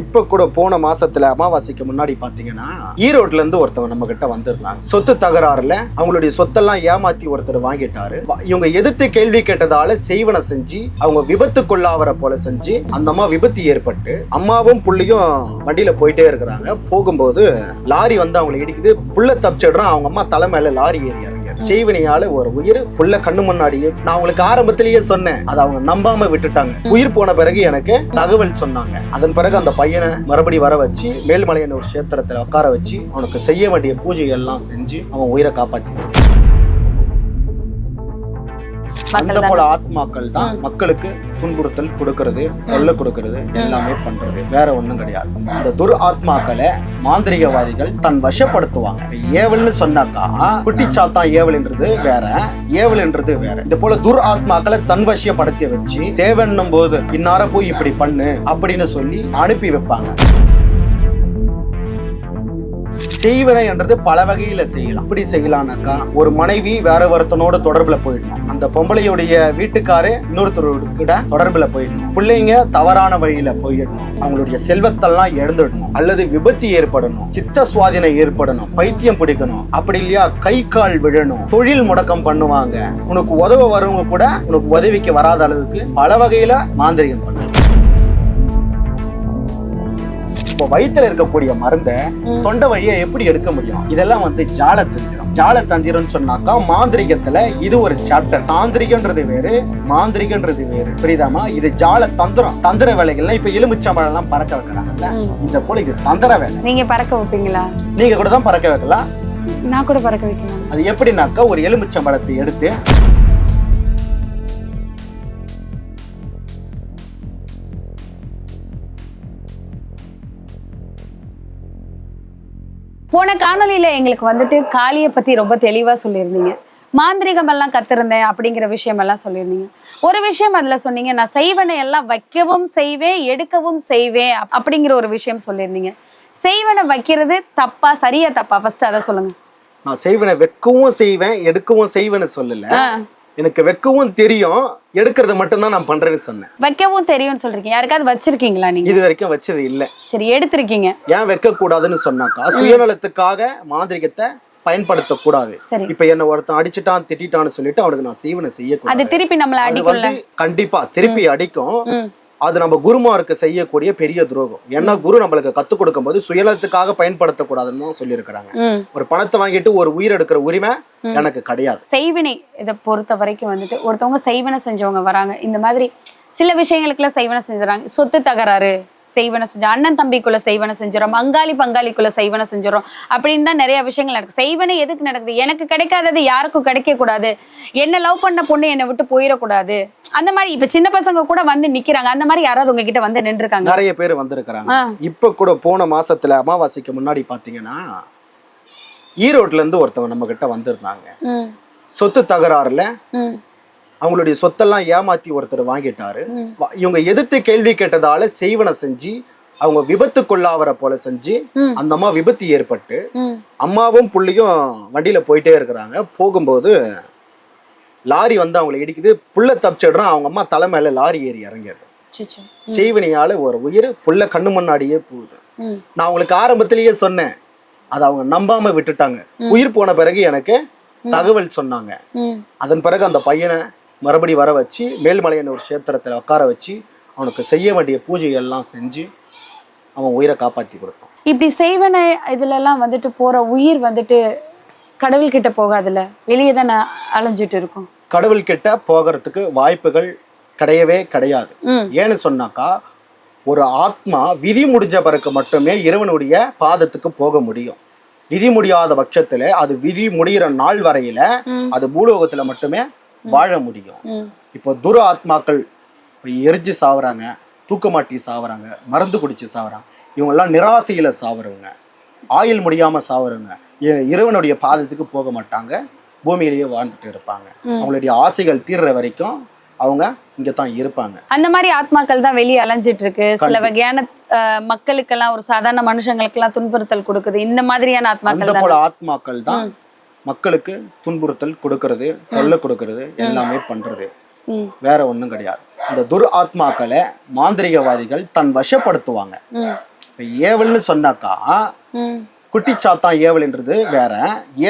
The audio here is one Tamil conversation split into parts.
இப்ப கூட போன மாசத்துல அமாவாசைக்கு முன்னாடி பாத்தீங்கன்னா ஈரோட்ல இருந்து ஒருத்தவங்க நம்ம கிட்ட வந்திருந்தாங்க. சொத்து தகராறுல அவங்களுடைய சொத்தெல்லாம் ஏமாத்தி ஒருத்தர் வாங்கிட்டாரு. இவங்க எதிர்த்து கேள்வி கேட்டதால செய்வனை செஞ்சு அவங்க விபத்துக்குள்ளாவற போல செஞ்சு அந்த அம்மா விபத்து ஏற்பட்டு அம்மாவும் புள்ளையும் வண்டியில போயிட்டே இருக்கிறாங்க. போகும்போது லாரி வந்து அவங்களை இடிக்குது. புள்ள தப்பிச்சிடுறான். அவங்க அம்மா தலை லாரி ஏறி செய்வினையால ஒரு உயிர் புள்ள கண்ணு முன்னாடியே நான் உங்களுக்கு ஆரம்பத்திலேயே சொன்னேன். அதை அவங்க நம்பாம விட்டுட்டாங்க. உயிர் போன பிறகு எனக்கு தகவல் சொன்னாங்க. அதன் பிறகு அந்த பையனை மறுபடி வர வச்சு மேல்மலையன் ஒரு கஷேத்திரத்துல உட்கார வச்சு அவனுக்கு செய்ய வேண்டிய பூஜை எல்லாம் செஞ்சு அவன் உயிரை காப்பாத்தி அந்த போல ஆத்மாக்கள் தான் மக்களுக்கு துன்புறுத்தல் கொடுக்கறது தொல்லை கொடுக்கறது எல்லாமே பண்றது. வேற ஒண்ணும் கிடையாது. இந்த துர் ஆத்மாக்களை மாந்திரிகவாதிகள் தன் வசப்படுத்துவாங்க. ஏவல்னு சொன்னாக்கா குட்டிச்சாத்தான் ஏவல்ன்றது வேற ஏவல்ன்றது வேற. இது போல துர் ஆத்மாக்களை தன் வசியப்படுத்தி வச்சு தேவைன்னும் போது இன்னார போய் இப்படி பண்ணு அப்படின்னு சொல்லி அனுப்பி வைப்பாங்க. செய்வினை என்றது பல வகையில செய்யலாம். அப்படி செய்யலாம்னாக்கா ஒரு மனைவி வேற ஒருத்தனோட தொடர்புல போயிடணும். அந்த பொம்பளையுடைய வீட்டுக்காரு இன்னொருத்தரோட தொடர்புல போயிடணும். பிள்ளைங்க தவறான வழியில போயிடணும். அவங்களுடைய செல்வத்தெல்லாம் இழந்துடணும். அல்லது விபத்து ஏற்படணும். சித்த சுவாதினை ஏற்படணும். பைத்தியம் பிடிக்கணும். அப்படி இல்லையா கை கால் விழணும். தொழில் முடக்கம் பண்ணுவாங்க. உனக்கு உதவ வரவங்க கூட உனக்கு உதவிக்கு வராத அளவுக்கு பல வகையில மாந்திரிகம் பண்ணணும் இப்போ வயித்துல இருக்கக்கூடிய மருந்தை. தொண்டை வழியா எப்படி எடுக்க முடியும்? இதெல்லாம் வந்து ஜால தந்திரம் ஜால தந்திரம்னு சொன்னாக்கா மாந்திரிகத்துல இது ஒரு சாப்டர் தாந்திரிகன்றது வேறு மாந்திரிகன்றது வேறு. புரியுதாமா இது ஜால தந்திரம் தந்திர வேலைகள்லாம் இப்ப எலுமிச்சம்பழம் எல்லாம் பறக்க வைக்கிறாங்கல்ல. இந்த போல இது தந்திர வேலை. நீங்க பறக்க வைப்பீங்களா? நீங்க கூட தான் பறக்க வைக்கலாம். நான் கூட பறக்க வைக்கலாம். அது எப்படின்னாக்கா ஒரு எலுமிச்சம்பழத்தை எடுத்து போன காணொளியில எங்களுக்கு வந்துட்டு காளியை பத்தி ரொம்ப தெளிவா சொல்லியிருந்தீங்க. மாந்திரிகம் எல்லாம் கத்திருந்தேன் அப்படிங்கிற விஷயம் எல்லாம் சொல்லியிருந்தீங்க. ஒரு விஷயம் அதுல சொன்னீங்க நான் செய்வனை எல்லாம் வைக்கவும் செய்வேன் எடுக்கவும் செய்வேன் அப்- அப்படிங்கிற ஒரு விஷயம் சொல்லியிருந்தீங்க. செய்வனை வைக்கிறது தப்பா சரியா தப்பா? ஃபர்ஸ்ட் அதை சொல்லுங்க. நான் செய்வனை வெக்கவும் செய்வேன் எடுக்கவும் செய்வேன்னு சொல்லல. எனக்கு வெக்கவும் தெரியும் எடுக்கிறது மட்டும்தான் நான் பண்றேன்னு சொன்னேன். வைக்கவும் தெரியும்னு சொல்றீங்க. யாருக்காவது வச்சிருக்கீங்களா நீங்க? இது வரைக்கும் வச்சது இல்ல. சரி எடுத்திருக்கீங்க. ஏன் வைக்க கூடாதுன்னு சொன்னாக்கா சுயநலத்துக்காக மாந்திரிகத்தை பயன்படுத்தக்கூடாது. சரி. இப்ப என்ன ஒருத்தன் அடிச்சிட்டான் திட்டான்னு சொல்லிட்டு அவனுக்கு நான் செய்வனை அது செய்யக்கூடாது திருப்பி நம்மள அது வந்து கண்டிப்பா திருப்பி அடிக்கும். அது நம்ம குருமாருக்கு செய்யக்கூடிய பெரிய துரோகம். ஏன்னா குரு நம்மளுக்கு கத்துக் கொடுக்கும்போது சுயநலத்துக்காக பயன்படுத்தக்கூடாதுன்னு தான் சொல்லியிருக்கிறாங்க. ஒரு பணத்தை வாங்கிட்டு ஒரு உயிர் எடுக்கிற உரிமை எனக்கு கிடையாது. செய்வினை இதை பொறுத்த வரைக்கும் வந்துட்டு ஒருத்தவங்க செய்வனை செஞ்சவங்க வராங்க. இந்த மாதிரி சில விஷயங்களுக்குலாம் செய்வனை செஞ்சுறாங்க. சொத்து தகராறு செய்வனை செஞ்சோம் அண்ணன் தம்பிக்குள்ள செய்வனை செஞ்சுறோம் பங்காளி பங்காளிக்குள்ள செய்வனை செஞ்சுறோம் அப்படின்னு தான் நிறைய விஷயங்கள் நடக்குது. செய்வனை எதுக்கு நடக்குது? எனக்கு கிடைக்காதது யாருக்கும் கிடைக்க கூடாது என்ன லவ் பண்ண பொண்ணு என்னை விட்டு போயிடக்கூடாது. அந்த மாதிரி இப்ப சின்ன பசங்க கூட வந்து நிக்கிறாங்க. அந்த மாதிரி யாராவது உங்ககிட்ட வந்து நின்றுருக்காங்க நிறைய பேர் வந்திருக்கிறாங்க. இப்ப கூட போன மாசத்துல அமாவாசைக்கு முன்னாடி பாத்தீங்கன்னா ஈரோட்ல இருந்து ஒருத்தவங்க நம்ம கிட்ட வந்திருந்தாங்க சொத்து தகராறுல அவங்களுடைய சொத்தெல்லாம் ஏமாத்தி ஒருத்தர் வாங்கிட்டாரு. இவங்க எதிர்த்து கேள்வி கேட்டதால செய்வனை செஞ்சு அவங்க விபத்துக்குள்ளாவற போல செஞ்சு. அந்த அம்மா விபத்து ஏற்பட்டு அம்மாவும் புள்ளையும் வண்டியில போயிட்டே இருக்கிறாங்க. போகும்போது லாரி வந்து அவங்களை இடிக்குது. புள்ள தப்பிச்சிடுறான். அவங்க அம்மா தலை மேல லாரி ஏறி இறங்கிடுது. செய்வினையால ஒரு உயிர் புள்ள கண்ணு முன்னாடியே போகுது. நான் உங்களுக்கு ஆரம்பத்திலேயே சொன்னேன். அதை அவங்க நம்பாம விட்டுட்டாங்க. உயிர் போன பிறகு எனக்கு தகவல் சொன்னாங்க. அதன் பிறகு அந்த பையனை மறுபடி வர வச்சு மேல்மலையன் ஒரு கஷேத்திரத்துல உட்கார வச்சு அவனுக்கு செய்ய வேண்டிய பூஜை எல்லாம் செஞ்சு அவன் உயிரை காப்பாத்தி கொடுத்தான். இப்படி செய்வன இதுல எல்லாம் வந்துட்டு போற உயிர் வந்துட்டு கடவுள் கிட்ட போகாதுல்ல? வெளியே தானே அலைஞ்சிட்டு இருக்கும். கடவுள் கிட்ட போகிறதுக்கு வாய்ப்புகள் கிடையவே கிடையாது. ஏன்னு சொன்னாக்கா ஒரு ஆத்மா விதி முடிஞ்ச பிறகு மட்டுமே இறைவனுடைய பாதத்துக்கு போக முடியும். விதி முடியாத பட்சத்துல அது விதி முடிகிற நாள் வரையில. அது பூலோகத்துல மட்டுமே வாழ முடியும். இப்போ துர ஆத்மாக்கள் எரிஞ்சு சாவறாங்க தூக்கமாட்டி சாவறாங்க மருந்து குடிச்சு சாவறாங்க இவங்கெல்லாம் நிராசையில சாவறவங்க. ஆயுள் முடியாம சாவறவங்க. இறைவனுடைய பாதத்துக்கு போக மாட்டாங்க பூமியிலேயே வாழ்ந்துட்டு இருப்பாங்க. அவங்களுடைய ஆசைகள் தீர்ற வரைக்கும் அவங்க இங்க தான் இருப்பாங்க. அந்த மாதிரி ஆத்மாக்கள் தான் வெளியே அலைஞ்சிட்டு இருக்கு சில வகையான மக்களுக்கெல்லாம் ஒரு சாதாரண மனுஷங்களுக்கெல்லாம் துன்புறுத்தல் கொடுக்குது. இந்த மாதிரியான ஆத்மாக்கள் போல ஆத்மாக்கள் தான் மக்களுக்கு துன்புறுத்தல் கொடுக்கறது தொல்லை கொடுக்கறது எல்லாமே பண்றது. வேற ஒண்ணும் கிடையாது. இந்த துர் ஆத்மாக்களை மாந்திரிகவாதிகள் தன் வசப்படுத்துவாங்க. இப்ப ஏவல்னு சொன்னாக்கா குட்டிச்சாத்தான் ஏவல்ன்றது வேற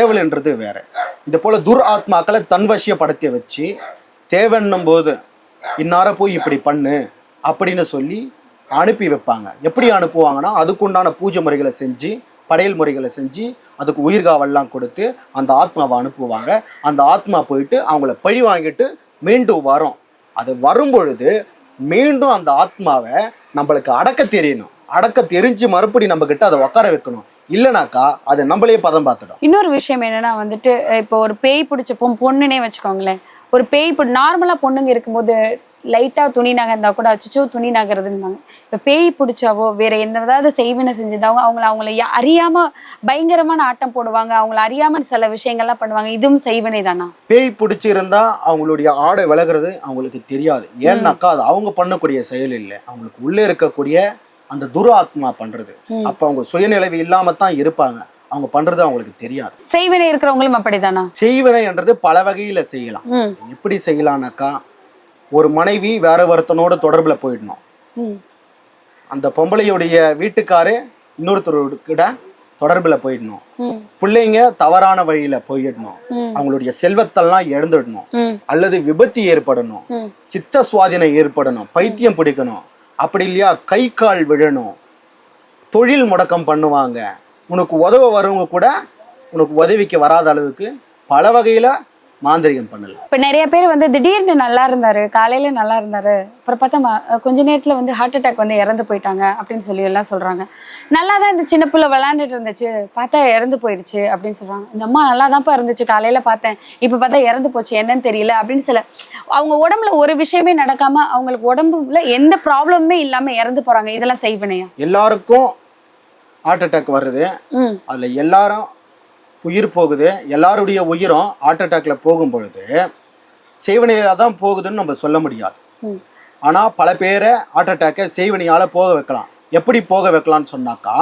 ஏவல்ன்றது வேற. இது போல துர் ஆத்மாக்களை தன் வசியப்படுத்தி வச்சு தேவைன்னும் போது இன்னார போய் இப்படி பண்ணு அப்படின்னு சொல்லி அனுப்பி வைப்பாங்க. எப்படி அனுப்புவாங்கன்னா அதுக்குண்டான பூஜை முறைகளை செஞ்சு படையல் முறைகளை செஞ்சு அதுக்கு உயிர்காவல்லாம் கொடுத்து அந்த ஆத்மாவை அனுப்புவாங்க. அந்த ஆத்மா போயிட்டு அவங்கள பழி வாங்கிட்டு மீண்டும் வரும். அது வரும் பொழுது மீண்டும் அந்த ஆத்மாவை நம்மளுக்கு அடக்க தெரியணும். அடக்க தெரிஞ்சு மறுபடி நம்ம கிட்ட அதை உட்கார வைக்கணும். இல்லைனாக்கா அது நம்மளே பதம் பார்த்துடும். இன்னொரு விஷயம் என்னன்னா வந்துட்டு இப்போ ஒரு பேய் பிடிச்ச பொண்ணுனே வச்சுக்கோங்களேன். ஒரு பேய் பிடி நார்மலா பொண்ணுங்க இருக்கும்போது லைட்டா துணி நகர்ந்தா கூட அச்சோ துணி நகருதுன்னுவாங்க. இப்ப பேய் பிடிச்சாவோ வேற எந்த ஏதாவது செய்வினை செஞ்சிருந்தாவோ அவங்கள அவங்கள அறியாம பயங்கரமான ஆட்டம் போடுவாங்க அவங்கள அறியாம சில விஷயங்கள்லாம் பண்ணுவாங்க இதுவும் செய்வினை தானா? பேய் பிடிச்சிருந்தா அவங்களுடைய ஆடை விலகுறது அவங்களுக்கு தெரியாது. ஏன்னாக்கா அது அவங்க பண்ணக்கூடிய செயல் இல்லை. அவங்களுக்கு உள்ளே இருக்கக்கூடிய அந்த துர ஆத்மா பண்றது. அப்ப அவங்க சுயநிலைவு இல்லாம தான் இருப்பாங்க. அவங்க பண்றது அவங்களுக்கு தெரியாது. செய்வினை இருக்கிறவங்களும் அப்படிதானா? செய்வினை என்றது பல வகையில செய்யலாம். எப்படி செய்யலாம்னாக்கா ஒரு மனைவி வேற ஒருத்தனோட தொடர்புல போயிடணும். அந்த பொம்பளையுடைய வீட்டுக்காரு இன்னொருத்தரோட தொடர்புல போயிடணும். பிள்ளைங்க தவறான வழியில போயிடணும். அவங்களுடைய செல்வத்தெல்லாம் இழந்துடணும். அல்லது விபத்து ஏற்படணும். சித்த சுவாதீனம் ஏற்படணும். பைத்தியம் பிடிக்கணும். அப்படி இல்லையா? கை கால் விழணும். தொழில் முடக்கம் பண்ணுவாங்க. உனக்கு உதவ வரவங்க கூட உனக்கு உதவிக்கு வராத அளவுக்கு பல வகையில மாந்திரிகம் பண்ணல இப்ப நிறைய பேர் வந்து திடீர்னு நல்லா இருந்தாரு காலையில நல்லா இருந்தாரு அப்புறம் பார்த்தா கொஞ்ச நேரத்துல வந்து ஹார்ட் அட்டாக் வந்து இறந்து போயிட்டாங்க அப்படின்னு சொல்லி எல்லாம் சொல்றாங்க. நல்லா தான் இந்த சின்ன பிள்ளை விளையாண்டுட்டு இருந்துச்சு பார்த்தா இறந்து போயிருச்சு அப்படின்னு சொல்றாங்க. இந்த அம்மா நல்லா தான்ப்பா இருந்துச்சு காலையில பார்த்தேன் இப்ப பார்த்தா இறந்து போச்சு என்னன்னு தெரியல அப்படின்னு சில அவங்க உடம்புல ஒரு விஷயமே நடக்காம அவங்களுக்கு உடம்புல எந்த ப்ராப்ளமுமே இல்லாம இறந்து போறாங்க. இதெல்லாம் செய்வனையா? எல்லாருக்கும் ஹார்ட் அட்டாக் வருது. அதுல எல்லாரும் உயிர் போகுது. எல்லாருடைய உயிரும் ஹார்ட் அட்டாக்ல போகும் பொழுது செய்வனையில தான் போகுதுன்னு நம்ம சொல்ல முடியாது. ம். ஆனா பல பேரை ஹார்ட் அட்டாக்கை செய்வனியால போக வைக்கலாம். எப்படி போக வைக்கலாம்னு சொன்னாக்கா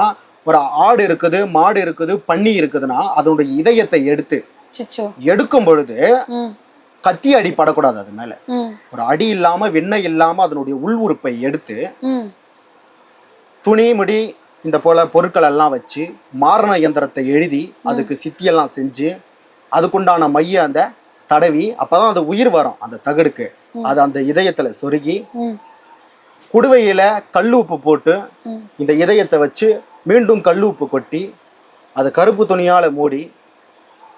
ஒரு ஆடு இருக்குது மாடு இருக்குது பன்னி இருக்குதுன்னா அதனுடைய இதயத்தை எடுத்து எடுக்கும் பொழுது கத்தி அடி படக்கூடாது அது மேல. ஒரு அடி இல்லாம வெண்ணெய் இல்லாம அதனுடைய உள் உறுப்பை எடுத்து துணி முடி இந்த போல பொருட்கள் எல்லாம் வச்சு மாரண இயந்திரத்தை எழுதி அதுக்கு சித்தியெல்லாம் செஞ்சு அதுக்குண்டான மைய அந்த தடவி அப்பதான் அந்த உயிர் வரும் அந்த தகடுக்கு. அது அந்த இதயத்துல சொருகி குடுவையில கல் உப்பு போட்டு இந்த இதயத்தை வச்சு மீண்டும் கல் உப்பு கொட்டி அதை கருப்பு துணியால மூடி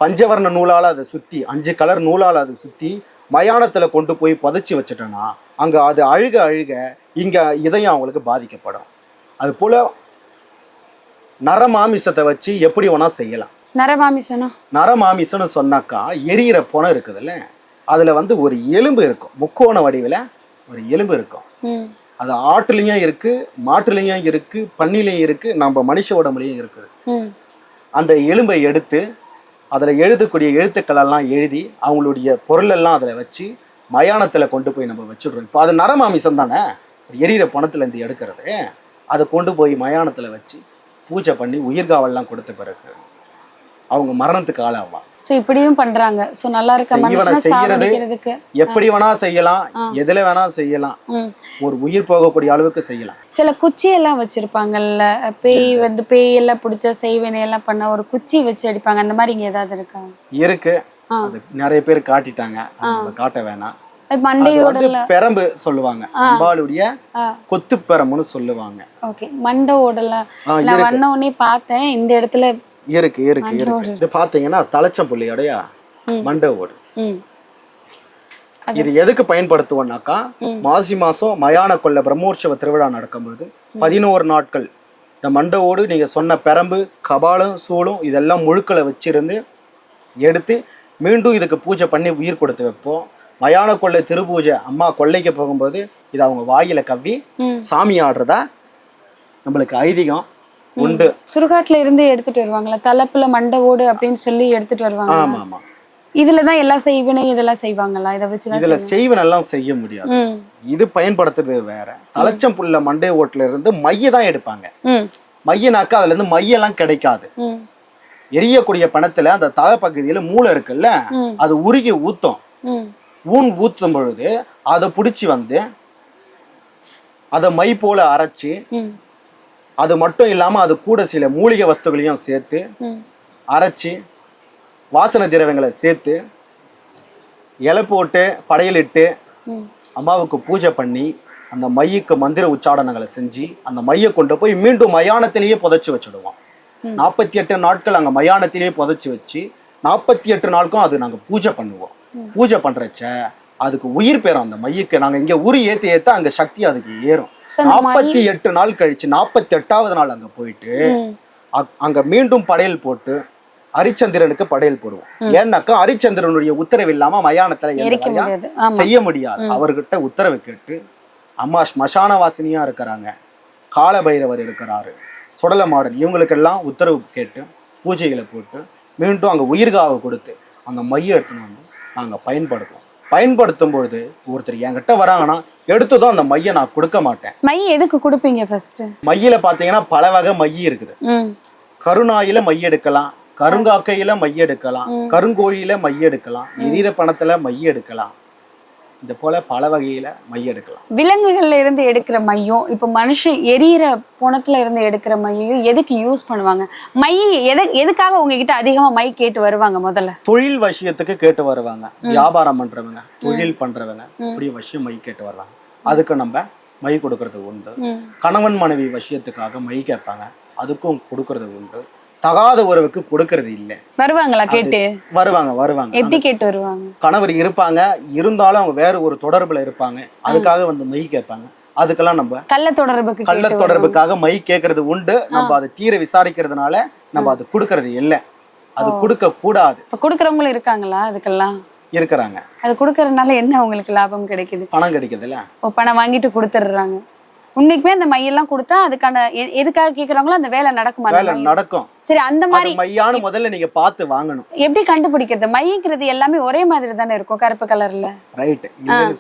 பஞ்சவர்ண நூலால அதை சுத்தி அஞ்சு கலர் நூலால அதை சுத்தி மயானத்துல கொண்டு போய் புதைச்சி வச்சுட்டோன்னா அங்க அது அழுக அழுக இங்க இதயம் அவங்களுக்கு பாதிக்கப்படும். அது போல நரமாமிசத்தை வச்சு எப்படி வேணா செய்யலாம். நரமாமிசனா? நரமாமிசம்னு சொன்னாக்கா எரியிற புணம் இருக்குதுல்ல அதுல வந்து ஒரு எலும்பு இருக்கும். முக்கோண வடிவில் ஒரு எலும்பு இருக்கும். அது ஆட்டுலயும் இருக்கு மாட்டுலயும் இருக்கு பன்னிலையும் இருக்கு நம்ம மனுஷ உடம்புலயும் இருக்குது. அந்த எலும்பை எடுத்து அதுல எழுதக்கூடிய எழுத்துக்கள் எல்லாம் எழுதி அவங்களுடைய பொருள் எல்லாம் அதுல வச்சு மயானத்துல கொண்டு போய் நம்ம வச்சுடுறோம். இப்போ அது நரமாமிசம் தானே? எரியிற பணத்துல இருந்து எடுக்கிறது. அதை கொண்டு போய் மயானத்துல வச்சு பூஜை பண்ணி உயிர்காவல்லாம் கொடுத்த பிறகு அவங்க மரணத்துக்கு ஆளாவாங்க சோ இப்படியும் பண்றாங்க. சோ நல்லா இருக்க மனுஷனை சாவடிக்கிறதுக்கு. எப்படி வேணா செய்யலாம் எதுல வேணா செய்யலாம். ஒரு உயிர் போகக்கூடிய அளவுக்கு செய்யலாம். சில குச்சி எல்லாம் வச்சிருப்பாங்கல்ல பேய் வந்து பேய் எல்லாம் பிடிச்ச செய்வினை எல்லாம் பண்ண ஒரு குச்சி வச்சு அடிப்பாங்க. அந்த மாதிரி இங்க ஏதாவது இருக்கா? இருக்கு. அது நிறைய பேர் காட்டிட்டாங்க. காட்ட வேணாம். மண்டையோட பெரம்பு சொல்லுவாங்க. அம்பாளுடைய. கொத்து பெரம்புன்னு சொல்லுவாங்க. ஓகே மண்டை ஆ, நான் வந்த உடனே பார்த்தேன் இந்த இடத்துல இருக்கு இருக்கு இருக்கு. இது பாத்தீங்கன்னா தலைச்சம்புள்ளியோடைய மண்டை ஓடு. இது எதுக்கு பயன்படுத்துவோம்னாக்கா மாசி மாசம் மயான கொள்ள பிரம்மோற்சவ திருவிழா நடக்கும்பொழுது பதினோரு நாட்கள். இந்த மண்டை ஓடு நீங்க சொன்ன பெரம்பு கபாலம் சூளும் இதெல்லாம் முழுக்களை வச்சிருந்து எடுத்து மீண்டும் இதுக்கு பூஜை பண்ணி உயிர் கொடுத்து வைப்போம். மயான கொள்ளை திருப்பூஜை அம்மா கொள்ளைக்கு போகும்போது இதை அவங்க வாயில கவ்வி. சாமி ஆடுறதா நம்மளுக்கு ஐதீகம். உண்டு. சுடுகாட்டுல இருந்து எடுத்துட்டு வருவாங்களா தலைப்புல மண்டை ஓடு அப்படின்னு சொல்லி எடுத்துட்டு வருவாங்க ஆமா ஆமா. இதுலதான் எல்லா செய்வினை இதெல்லாம் செய்வாங்களா? இதை வச்சுதான் இதுல செய்வனெல்லாம் செய்ய முடியாது. இது பயன்படுத்துறது வேற. தலைச்சம் புல்ல மண்டை ஓட்டுல இருந்து மைய தான் எடுப்பாங்க. மையனாக்கா அதுல இருந்து மையெல்லாம் கிடைக்காது. எரியக்கூடிய பணத்துல அந்த தலை பகுதியில மூளை இருக்குல்ல. அது உருகி ஊத்தும். ஊன் ஊத்தும் பொழுது அதை பிடிச்சி வந்து அதை மை போல அரைச்சி அது மட்டும் இல்லாம அது கூட சில மூலிகை வஸ்துகளையும் சேர்த்து அரைச்சி வாசனை திரவியங்களை சேர்த்து இலை போட்டு படையலிட்டு அம்மாவுக்கு பூஜை பண்ணி அந்த மையுக்கு மந்திர உச்சாடனங்களை செஞ்சு அந்த மையை கொண்டு போய் மீண்டும் மயானத்திலேயே புதைச்சி வச்சுடுவோம் நாற்பத்தி எட்டு நாட்கள் அங்க மயானத்திலேயே புதைச்சி வச்சு நாற்பத்தி எட்டு நாளுக்கும் அது நாங்க பூஜை பண்ணுவோம். பூஜை பண்றச்ச அதுக்கு உயிர் பெறும் அந்த மையுக்கு. நாங்க இங்க உரி ஏத்தி ஏத்த அங்க சக்தி அதுக்கு ஏறும். நாற்பத்தி எட்டு நாள் கழிச்சு நாற்பத்தி எட்டாவது நாள் அங்க போயிட்டு அங்க மீண்டும் படையல் போட்டு ஹரிச்சந்திரனுக்கு படையல் போடுவோம். ஏன்னாக்கா ஹரிச்சந்திரனுடைய உத்தரவு இல்லாம மயானத்துல செய்ய முடியாது. அவர்கிட்ட உத்தரவு கேட்டு அம்மா ஸ்மசான வாசினியா இருக்கிறாங்க. காலபைரவர் இருக்கிறாரு. சுடலமாடன் இவங்களுக்கெல்லாம் உத்தரவு கேட்டு பூஜைகளை போட்டு மீண்டும் அங்க உயிர்காவை கொடுத்து அந்த மைய எடுத்துன்னு வந்து நாங்க பயன்படுத்துவோம். பயன்படுத்தும் பொழுது ஒருத்தர் என்கிட்ட வராங்கன்னா எடுத்ததும் அந்த மைய நான் கொடுக்க மாட்டேன். மை எதுக்கு கொடுப்பீங்க ஃபர்ஸ்ட் மையில பாத்தீங்கன்னா பல வகை மை இருக்குது. ம். கருநாயில மை எடுக்கலாம் கருங்காக்கையில மை எடுக்கலாம் கருங்கோழியில மை எடுக்கலாம் எரியிற பணத்துல மை எடுக்கலாம். இந்த போல பல வகையில மை எடுக்கலாம். விலங்குகள்ல இருந்து எடுக்கிற மையும் இப்போ மனுஷன் எரியிற புணத்துல இருந்து எடுக்கிற மையையும் எதுக்கு யூஸ் பண்ணுவாங்க? மை எது எதுக்காக உங்ககிட்ட அதிகமா மை கேட்டு வருவாங்க முதல்ல? தொழில் விஷயத்துக்கு கேட்டு வருவாங்க. வியாபாரம் பண்றவங்க தொழில் பண்றவங்க இப்படி விஷயம் மை கேட்டு வருவாங்க. அதுக்கு நம்ம மை கொடுக்கறது உண்டு. கணவன் மனைவி விஷயத்துக்காக மை கேட்பாங்க. அதுக்கும் கொடுக்கறது உண்டு. தகாத உறவுக்கு கொடுக்கறது இல்லை. வருவாங்களா கேட்டு? வருவாங்க வருவாங்க. எப்படி கேட்டு வருவாங்க? கணவர் இருப்பாங்க. இருந்தாலும் அவங்க வேற ஒரு தொடர்புல இருப்பாங்க. அதுக்காக வந்து மை கேட்பாங்க. அதுக்கெல்லாம் நம்ம கள்ள தொடர்புக்கு கள்ள தொடர்புக்காக மை கேட்கறது உண்டு. நம்ம அதை தீர விசாரிக்கிறதுனால நம்ம அது கொடுக்கறது இல்லை. அது கொடுக்க கூடாது. இப்ப கொடுக்கறவங்களும் இருக்காங்களா அதுக்கெல்லாம்? இருக்கிறாங்க. அது கொடுக்கறதுனால என்ன உங்களுக்கு லாபம் கிடைக்குது? பணம் கிடைக்குதுல்ல. பணம் வாங்கிட்டு கொடுத்துடுறாங்க உண்மைக்குமே அந்த மையெல்லாம் கொடுத்தா அதுக்கான எதுக்காக கேக்குறாங்களோ அந்த வேலை நடக்குமா வேலை? நடக்கும். சரி அந்த மாதிரி மையான்னு முதல்ல நீங்க பார்த்து வாங்கணும். எப்படி கண்டுபிடிக்கிறது? மைங்கிறது எல்லாமே ஒரே மாதிரி தானே இருக்கும் கருப்பு கலர்ல? ரைட்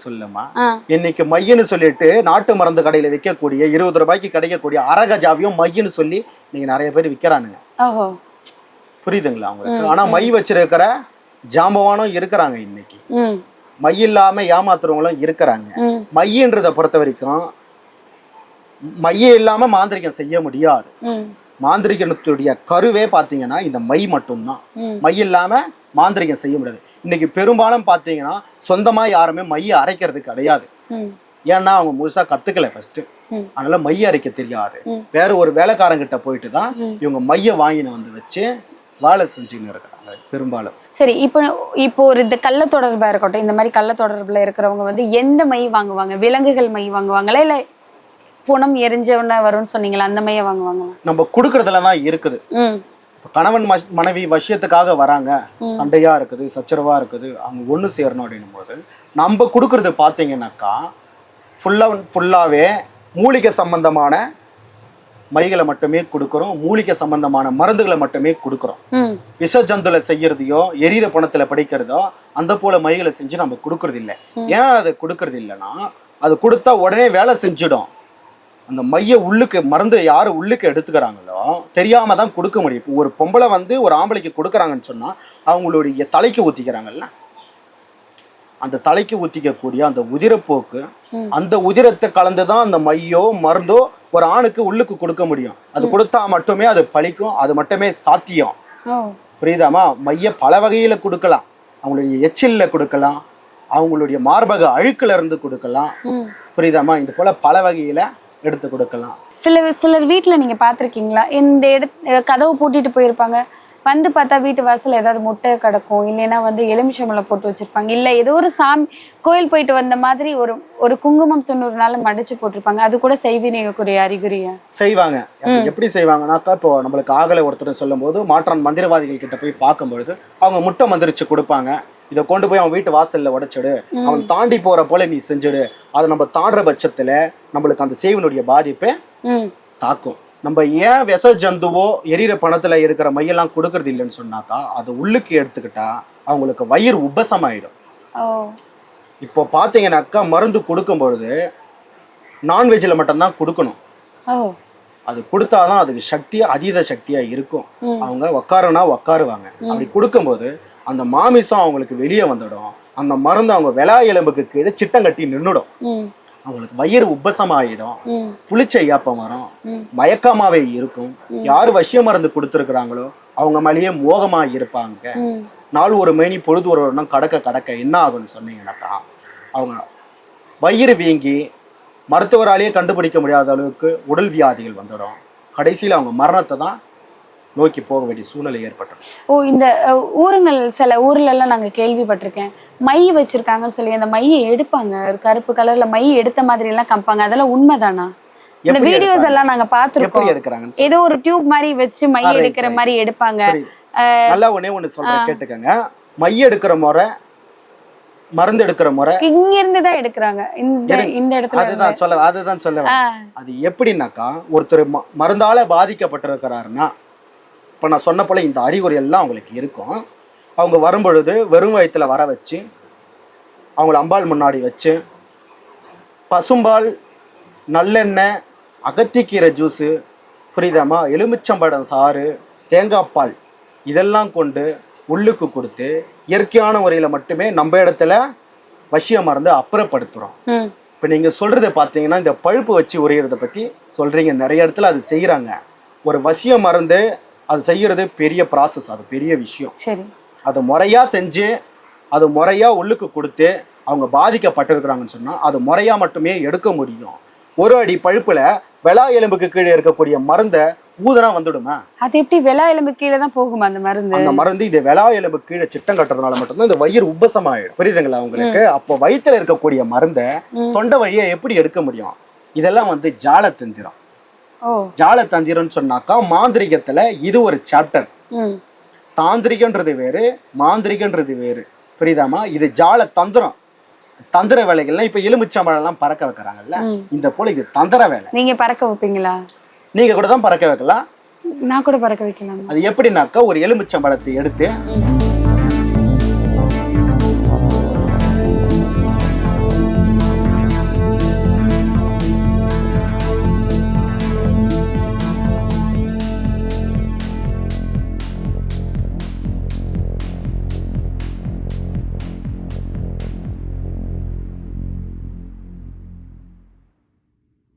சொல்லுமா? இன்னைக்கு மையன்னு சொல்லிட்டு நாட்டு மருந்து கடையில விற்கக்கூடிய இருபது ரூபாய்க்கு கிடைக்கக்கூடிய அரகஜாவியும் மையன்னு சொல்லி நீங்க நிறைய பேர் விற்கிறானுங்க ஓஹோ. புரியுதுங்களா உங்களுக்கு? ஆனா மை. வச்சிருக்கிற ஜாம்பவானும் இருக்கிறாங்க இன்னைக்கு. ம். இல்லாம ஏமாத்துறவங்களும் இருக்கிறாங்க. மையன்றதை பொறுத்த வரைக்கும் மைய இல்லாம மாந்திரிகம் செய்ய முடியாது. மாந்திரிகத்துடைய கருவே பாத்தீங்கன்னா இந்த மை மட்டும்தான். ம். மை இல்லாம மாந்திரிகம் செய்ய முடியாது. இன்னைக்கு பெரும்பாலும் பாத்தீங்கன்னா சொந்தமா யாருமே மைய அரைக்கிறது கிடையாது. ஏன்னா அவங்க முழுசா கத்துக்கல ஃபர்ஸ்ட். அதனால மைய அரைக்க தெரியாது. வேற ஒரு வேலைக்காரங்கிட்ட போயிட்டு தான் இவங்க மைய வாங்கின்னு வந்து வச்சு வேலை செஞ்சுன்னு இருக்கிறாங்க பெரும்பாலும். சரி இப்போ இப்போ ஒரு இந்த கள்ள தொடர்பா இருக்கட்டும் இந்த மாதிரி கள்ள தொடர்புல இருக்கிறவங்க வந்து எந்த மை வாங்குவாங்க? விலங்குகள் மை வாங்குவாங்களா? இல்ல புணம் எரிஞ்சவன வரும்னு சொன்னீங்களா அந்த மைய வாங்குவாங்களா? நம்ம கொடுக்கறதுல தான் இருக்குது கணவன் மனைவி வசியத்துக்காக வராங்க. சண்டையா இருக்குது சச்சரவா இருக்குது அவங்க ஒண்ணு சேரணும் அப்படின்னும் போது நம்ம கொடுக்கறது பாத்தீங்கன்னாக்கா ஃபுல்லா ஃபுல்லாவே மூலிகை சம்பந்தமான மைகளை மட்டுமே கொடுக்குறோம் மூலிகை சம்பந்தமான மருந்துகளை மட்டுமே கொடுக்குறோம். விஷ ஜந்துல செய்யறதையோ எரியிற பணத்துல படிக்கிறதோ அந்த போல மைகளை செஞ்சு நம்ம கொடுக்கறது இல்லை ஏன் அதை கொடுக்கறது இல்லைன்னா அது கொடுத்தா உடனே வேலை செஞ்சிடும். அந்த மைய உள்ளுக்கு மருந்து யாரு உள்ளுக்கு எடுத்துக்கிறாங்களோ தெரியாம தான் கொடுக்க முடியும். ஒரு பொம்பளை வந்து ஒரு ஆம்பளைக்கு கொடுக்குறாங்கன்னு சொன்னா அவங்களுடைய தலைக்கு ஊத்திக்கிறாங்கல்ல? அந்த தலைக்கு ஊத்திக்கக்கூடிய அந்த உதிரப்போக்கு. அந்த உதிரத்தை கலந்து தான் அந்த மையோ மருந்தோ ஒரு ஆணுக்கு உள்ளுக்கு கொடுக்க முடியும். அது கொடுத்தா மட்டுமே அது பழிக்கும் அது மட்டுமே சாத்தியம். புரியுதாமா மைய பல வகையில கொடுக்கலாம். அவங்களுடைய எச்சில்ல கொடுக்கலாம். அவங்களுடைய மார்பக அழுக்குல இருந்து கொடுக்கலாம். புரியுதாமா இது போல பல வகையில எடுத்து கொடுக்கலாம். சில சிலர் வீட்ல நீங்க பாத்திருக்கீங்களா? இந்த இடத்து கதவு பூட்டிட்டு போயிருப்பாங்க. வந்து பார்த்தா வீட்டு வாசல்ல ஏதாவது முட்டை கிடக்கும். இல்லைன்னா வந்து எலுமிச்சம்பழம் போட்டு வச்சிருப்பாங்க. இல்ல ஏதோ ஒரு சாமி கோயில் போயிட்டு வந்த மாதிரி ஒரு ஒரு குங்குமம் தொண்ணூறு நாள் மடிச்சு போட்டிருப்பாங்க. அது கூட செய்வினைக்குரிய அறிகுறியா? செய்வாங்க. எப்படி செய்வாங்கன்னாக்கா இப்போ நம்மளுக்கு ஆகலை ஒருத்தர் சொல்லும் போது மாற்றான் மந்திரவாதிகள் கிட்ட போய் பார்க்கும்பொழுது அவங்க முட்டை மந்திரிச்சு கொடுப்பாங்க. இதை கொண்டு போய் அவன் வீட்டு வாசல்ல உடைச்சிடு. அவன் தாண்டி போற போல நீ செஞ்சுடு. அதை நம்ம தாண்டுற பட்சத்துல நம்மளுக்கு அந்த செய்வனுடைய பாதிப்பு தாக்கும். நம்ம ஏன் விச ஜந்துவோ எரியிற பணத்துல இருக்கிற மையெல்லாம் கொடுக்கறது இல்லைன்னு சொன்னாக்கா அது உள்ளுக்கு எடுத்துக்கிட்டா அவங்களுக்கு வயிறு உபசமாயிடும். இப்போ பாத்தீங்கன்னாக்கா மருந்து கொடுக்கும் பொழுது நான்வெஜ்ல மட்டும்தான் கொடுக்கணும். அது கொடுத்தாதான் அதுக்கு சக்தி அதீத சக்தியா இருக்கும். அவங்க உக்காருனா உக்காருவாங்க. அப்படி கொடுக்கும்போது அந்த மாமிசம் அவங்களுக்கு வெளியே வந்துடும். அந்த மருந்து அவங்க விலா எலும்புக்கு கீழே சிட்டம் கட்டி நின்னுடும். ம். அவங்களுக்கு வயிறு உப்பசமாயிடும். ம். புளிச்ச ஏப்பம் வரும். மயக்கமாவே இருக்கும். யார் வசிய மருந்து கொடுத்துருக்குறாங்களோ அவங்க மேலேயே மோகமா இருப்பாங்க. நாள் ஒரு மேனி பொழுது ஒரு வருடம் கடக்க கடக்க என்ன ஆகும்னு சொன்னீங்கன்னாக்கா அவங்க வயிறு வீங்கி மருத்துவராலேயே கண்டுபிடிக்க முடியாத அளவுக்கு உடல் வியாதிகள் வந்துடும். கடைசியில் அவங்க மரணத்தை தான் நோக்கி போக வேண்டிய சூழ்நிலை ஏற்பட்டுரும் ஓ இந்த ஊருங்கள் சில ஊர்ல எல்லாம் நாங்க கேள்விப்பட்டிருக்கேன். மை வச்சிருக்காங்கன்னு சொல்லி அந்த மையை எடுப்பாங்க. கருப்பு கலர்ல மை எடுத்த மாதிரி எல்லாம் காமிப்பாங்க. அதெல்லாம் உண்மைதானா? இந்த வீடியோஸ்? எல்லாம் நாங்க எடுக்கிறாங்கன்னு ஏதோ ஒரு டியூப் மாதிரி வச்சு மை எடுக்கிற. மாதிரி எடுப்பாங்க. நல்லா ஒண்ணே ஒண்ணு சொல்றேன் கேட்டுக்கங்க. மை எடுக்கிற முறை மருந்து எடுக்கிற முறை. இங்க இருந்து தான் எடுக்கிறாங்க. இந்த இந்த இடத்துல. அதுதான் சொல்ல அதுதான் சொல்ல. அது எப்படின்னாக்கா ஒருத்தர் மருந்தால பாதிக்கப்பட்டிருக்கிறாருன்னா இப்ப நான் சொன்ன போல இந்த அறிகுறி எல்லாம் அவங்களுக்கு இருக்கும். அவங்க வரும்பொழுது வெறும் வயித்துல வர வச்சு அவங்கள அம்பாள் முன்னாடி வச்சு பசும்பால் நல்லெண்ணெய் அகத்திக்கீரை ஜூஸு புரியுதாம்மா? எலுமிச்சம்பழம் சாறு தேங்காய் பால் இதெல்லாம் கொண்டு உள்ளுக்கு கொடுத்து இயற்கையான முறையில் மட்டுமே நம்ம இடத்துல வசிய மருந்து அப்புறப்படுத்துகிறோம் இப்போ நீங்கள் சொல்கிறத பார்த்தீங்கன்னா இந்த பழுப்பு வச்சு உரையிறத பற்றி சொல்கிறீங்க நிறைய இடத்துல அது செய்கிறாங்க ஒரு வசிய மருந்து அது செய்கிறது பெரிய ப்ராசஸ் அது பெரிய விஷயம். சரி. அதை முறையாக செஞ்சு அது முறையாக உள்ளுக்கு கொடுத்து அவங்க பாதிக்கப்பட்டிருக்கிறாங்கன்னு சொன்னால் அது முறையாக மட்டுமே எடுக்க முடியும். ஒரு அடி பழுப்புல வெளா எலும்புக்கு கீழே இருக்கக்கூடிய மருந்தை ஊதனா வந்துடுமா? அது எப்படி வெள்ளா எலும்பு கீழே தான் போகுமா அந்த மருந்து? அந்த மருந்து இந்த வெளா எலும்பு கீழே சிட்டம் கட்டுறதுனால மட்டும்தான் இந்த வயிறு உப்பசமாயிடும். புரியுதுங்களா உங்களுக்கு? அப்போ வயித்துல இருக்கக்கூடிய மருந்தை. தொண்டை வழியா எப்படி எடுக்க முடியும்? இதெல்லாம் வந்து ஜால தந்திரம். ஜால தந்திரம்னு சொன்னாக்கா மாந்திரிகத்துல இது ஒரு சாப்டர் தாந்திரிகன்றது வேறு மாந்திரிகன்றது வேறு. புரியுதாமா இது ஜால தந்திரம் தந்திர வேலைகள்லாம் இப்ப எலுமிச்சம்பழம் எல்லாம் பறக்க வைக்கிறாங்கல்ல. இந்த போல இது தந்திர வேலை. நீங்க பறக்க வைப்பீங்களா? நீங்க கூட தான் பறக்க வைக்கலாம். நான் கூட பறக்க வைக்கலாமா. அது எப்படின்னாக்கா ஒரு எலுமிச்சம்பழத்தை எடுத்து.